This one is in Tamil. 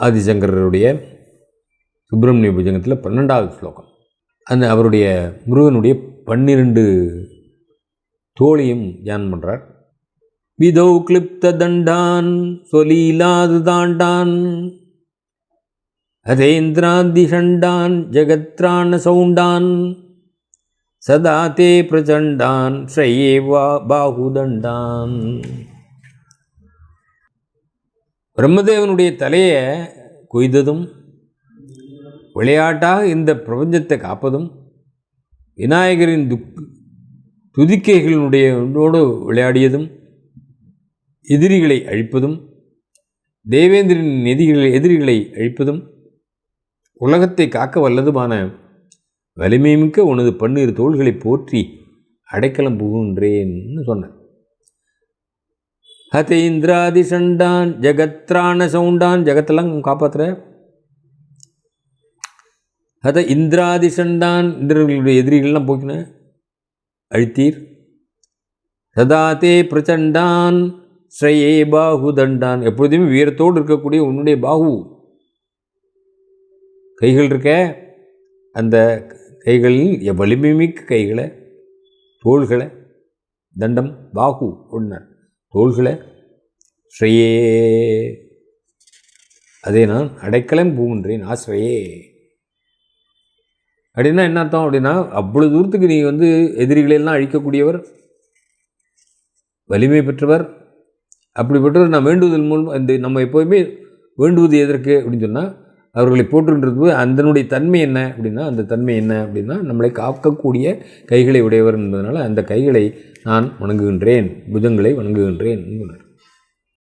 ஆதிசங்கரருடைய சுப்பிரமணிய புஜங்கத்தில் பன்னெண்டாவது ஸ்லோகம். அந்த அவருடைய முருகனுடைய பன்னிரண்டு தோழியும் தியானம் பண்ணுறார் விதோ கிளிப்த தண்டான் சொலீலாது தாண்டான். அதேந்திராதிஷண்டான் ஜெகத்ராண சவுண்டான். சதா தே பிரச்சண்டான் ஸ்ரயே வா பாகுதண்டான் பிரம்மதேவனுடைய தலையை கொய்ததும் விளையாட்டாக இந்த பிரபஞ்சத்தை காப்பதும் விநாயகரின் துக் துதிக்கைகளினுடைய ஒன்றோடு விளையாடியதும் எதிரிகளை அழிப்பதும் தேவேந்திரன் எதிரிகளை எதிரிகளை அழிப்பதும் உலகத்தை காக்க வல்லதுமான வலிமைமிக்க உனது பன்னீர் தோள்களை போற்றி அடைக்கலம் புகுன்றேன்னு சொன்னேன் ஹத இந்திராதி சண்டான் ஜெகத்ராண சவுண்டான். ஜெகத்தெல்லாம் காப்பாற்றுற ஹத இந்திராதி சண்டான் இந்திரர்களுடைய எதிரிகள்லாம் போக்கின. அழித்தீர். சதா தே பிரச்சண்டான் ஸ்ரேயே பாகு தண்டான். எப்பொழுதுமே வீரத்தோடு இருக்கக்கூடிய உன்னுடைய பாகு கைகள் இருக்க? அந்த கைகளில் வலிமைமிக்க கைகளை? தோள்களை? தண்டம் பாகு ஒன்றார் தோள்களை ஸ்ரேயே. அதே நான் அடைக்கலம் பூகின்றேன் ஆசிரியே. அப்படின்னா என்ன அர்த்தம் அப்படின்னா அவ்வளோ தூரத்துக்கு நீ வந்து எதிரிகளெல்லாம் அழிக்கக்கூடியவர் வலிமை பெற்றவர் அப்படிப்பட்டவர் நான் வேண்டுவதன் மூலம் இந்த நம்ம எப்போதுமே வேண்டுவது எதற்கு அப்படின்னு சொன்னால் அவர்களை போற்றுன்றது அதனுடைய தன்மை என்ன அப்படின்னா அந்த தன்மை என்ன அப்படின்னா நம்மளை காக்கக்கூடிய கைகளை உடையவர் என்பதனால் அந்த கைகளை நான் வணங்குகின்றேன் புதங்களை வணங்குகின்றேன்